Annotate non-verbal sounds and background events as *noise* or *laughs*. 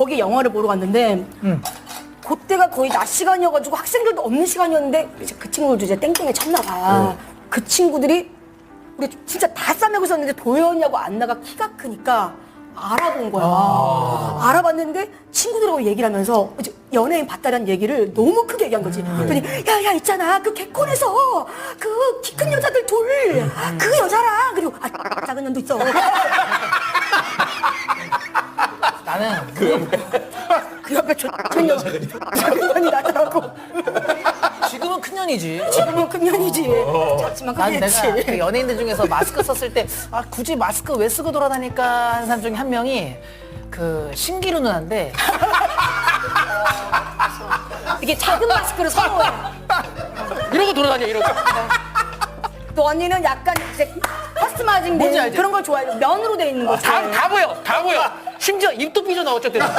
거기 영화를 보러 갔는데 그때가 거의 낮 시간이어가지고 학생들도 없는 시간이었는데 이제 그 친구들도 이제 땡땡에 쳤나 봐. 그 친구들이 우리 진짜 다 싸매고 있었는데 도연이하고 안나가 키가 크니까 알아본 거야. 알아봤는데 친구들하고 얘기를 하면서 이제 연예인 봤다는 얘기를 너무 크게 얘기한 거지. 그랬더니 야야 있잖아 그 개콘에서 그 키 큰 여자들 둘 그 여자랑 그리고 아 작은 년도 있어. *laughs* 나는 그 옆에 작은 년 작은 년이 나더라고. 지금은 큰 년이지. 지금은 큰 년이지. 작지만 난그 연예인들 중에서 마스크 썼을 때 아, 굳이 마스크 왜 쓰고 돌아다닐까 하는 사람 중에 한 명이 그 신기루 누나인데 이게 작은 마스크를 선호해. 이러고 돌아다녀 이러고. 또 언니는 약간 이제 커스터마이징 뭔지 된 알지? 그런 걸 좋아해. 면으로 돼 있는 거. 다, 다 보여, 다 보여. 심지어 입도 삐져나왔죠, 때는.